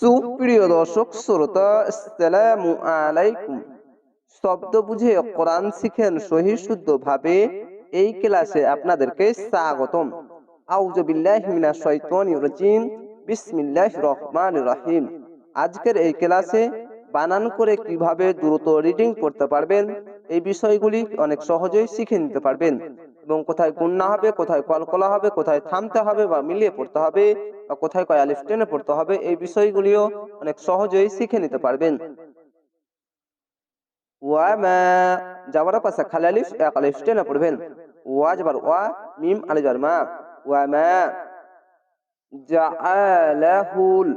সুপ্রিয় দর্শক, শ্রোতা, আসসালামু আলাইকুম। শব্দ বুঝে কোরআন শিখেন সহি শুদ্ধ ভাবে এই ক্লাসে আপনাদেরকে স্বাগতম। আউযু বিল্লাহি মিনাশ শাইতানির রাজিম। বিসমিল্লাহির রহমানির রহিম। আজকের এই ক্লাসে বানান করে কীভাবে দ্রুত রিডিং করতে পারবেন, এই বিষয়গুলি অনেক সহজেই শিখে নিতে পারবেন। এবং কোথায় গুন্না হবে, কোথায় কলকলা হবে, কোথায় থামতে হবে বা মিলিয়ে পড়তে হবে বা কোথায় কয় আলিফ টেনে পড়তে হবে, এই বিষয়গুলিও অনেক সহজেই শিখে নিতে পারবেন। ওয়ামা পাশে খালি আলিফ, এক আলিফ টেনে পড়বেন। ওয়া যাবার ওয়া, মিম যাবার মা। জাআলাহুল,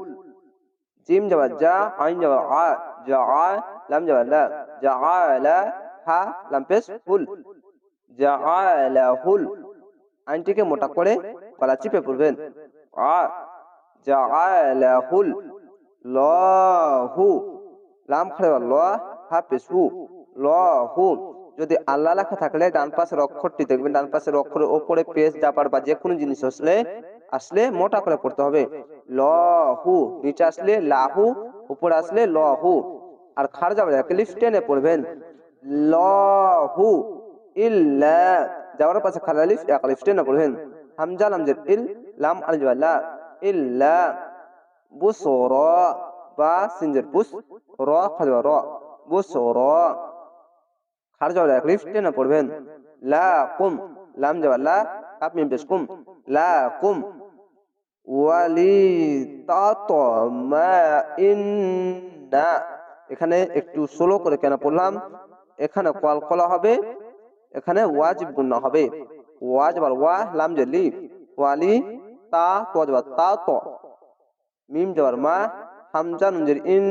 জিম যাবার আইন যাবার আ যা লাম যাবার লা জাআলা হা, লাম পেশ আইনটিকে মোটা করে গলা চিপে পড়বেন। আ লাহু। লাম ল যদি আল্লাহ লেখা থাকলে ডান পাশের অক্ষরটি দেখবেন, ডান পাশের অক্ষরের ওপরে পেজ, জাপার বা যে কোনো জিনিস আসলে আসলে মোটা করে পড়তে হবে। লহু। নিচে আসলে লাহু, উপরে আসলে লহু। আর খার যাবে ক্লিফ টেনে পড়বেন। লহু। ইল্লা। যাওয়ার পাশে খাল আলিফ টেনে পড়বেন হামজা লামজের ইল, লাম, আলিফ, লা ইল্লা। বুসর, বা, সিনজের বুস, র খাজবা র, বুসর। খার যাওয়ার এক আলিফ টেনে পড়বেন লা, কুম, লাম যাওয়া লা, কাপ মিম কুম, লা, কুম। এখানে একটু স্লো করে কেন পড়লাম? এখানে কলকলা হবে এখানে ওয়াজিব গুন্না হবে। ওয়াজ বার ওয়া লাম যে ওয়ালি, তা, তো যাবার তা, তো। মিম যাবার মা, হামজা, নুন জের ইন,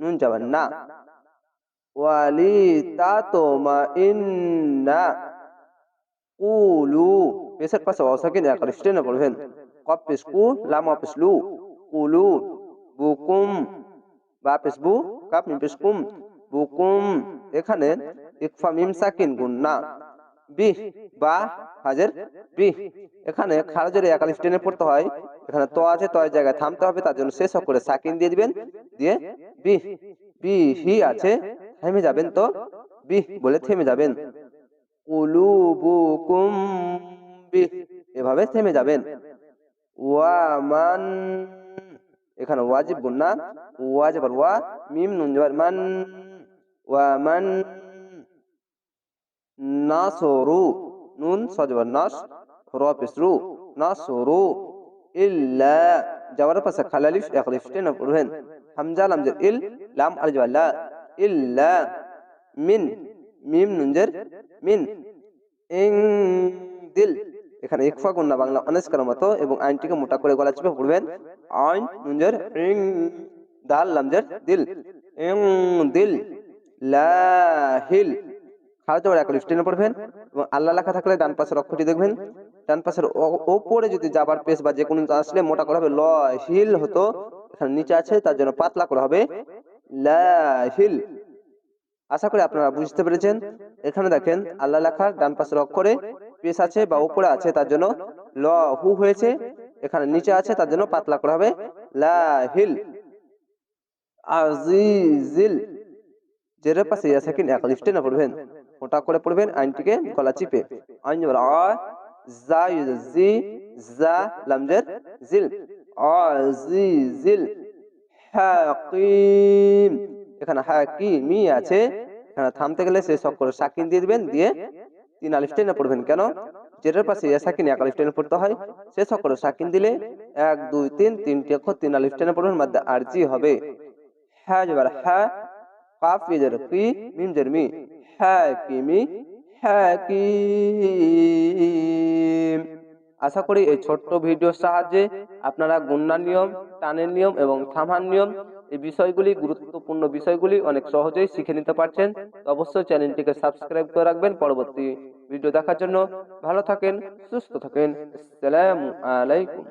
নুন যাবার না। ওয়ালি, তা, তো, মা ইন্না কুলু পেশের পাশে অসাকিন একার স্টেনে পড়বেন কপ পেশ কু, লাম পেশ লু। কুলু, বুকুম বা পেশ বু, কাপ মিম পেশ কুম। বুকুম, এখানে ইকফা মিম সাকিন গুন্না বি বা হাজের বি। এখানে খারাজের একালিফ টেনে পড়তে হয়। এখানে তো আছে, তো জায়গায় থামতে হবে, তার জন্য শেষ করে সাকিন দিয়ে দিবেন, দিয়ে বি। বি, হি আছে, থেমে যাবেন তো? বি বলে থেমে যাবেন। উলুবুকুম বি, এভাবে থেমে যাবেন। ওয়ামান এখানে ওয়াজিব গুন্না ওয়াজিব ওয়া, মিম নুন মান। ওয়ামান নাসরু, নুন সজবর নাস র পেসরু, নাসরু, ইল্লা যাওয়ার পাশে খালালিফ একলিফ টেনে পড়বেন হামজা লামজের ইল, লাম আলিজ লা, ইল্লা, মিন, মিম নুনজের মিন, ইং, দিল। এখানে ইকফা গুন্না বাংলা অনেস্কার মতো, এবং আইনটিকে মোটা করে গলা চেপে পড়বেন। আইন নুনজের ইং, দাল লামজের দিল। ইং, দিল খারাজ যাওয়ার এক টেনে পড়বেন এবং আল্লাহ লেখা থাকলে ডান পাশের অক্ষরটি দেখবেন। ডান পাশের ওপরে যদি যাবার পেস বা যে কোনো আসলে মোটা করা হবে ল হিল হতো, এখানে নিচে আছে, তার জন্য পাতলা করা হবে লাহিল আশা করি আপনারা বুঝতে পেরেছেন। এখানে দেখেন আল্লাহ লেখা ডান পাশের অক্ষরে পেস আছে বা উপরে আছে, তার জন্য ল, হু হয়েছে। এখানে নিচে আছে, তার জন্য পাতলা করা হবে লাহিল আজিজিল। জেরের পাশে সাকিন এক লিফটে না পড়বেন। মোটা করে পড়বেন, আইনটিকে গলা চিপে। আইন জা জি, জা, লামজের জিল। আজিজিল হাকিম। এখানে হাকিমি আছে। এখানে থামতে গেলে শেষ অক্ষরে সাকিন দিয়ে দিবেন, দিয়ে তিন আলিফ টেনে পড়বেন। কেন? জেরের পাশে সাকিন এক আলিফ টেনে পড়তে হয় শেষ অক্ষরে সাকিন দিলে এক, দুই, তিন, তিনটি অক্ষর তিন আলিফ টেনে পড়বেন মধ্যে আরজি হবে। হ্যাঁ যাবার হ্যাঁ কাফ ইজের কি মি? হাকিমি, হাকিম। আশা করি এই ছোট্ট ভিডিওর সাহায্যে আপনারা গুন্নার নিয়ম, টানের নিয়ম এবং থামার নিয়ম, এই বিষয়গুলি, গুরুত্বপূর্ণ বিষয়গুলি অনেক সহজেই শিখে নিতে পারছেন। অবশ্যই চ্যানেলটিকে সাবস্ক্রাইব করে রাখবেন। পরবর্তী ভিডিও দেখার জন্য ভালো থাকেন, সুস্থ থাকেন। আসসালামু আলাইকুম।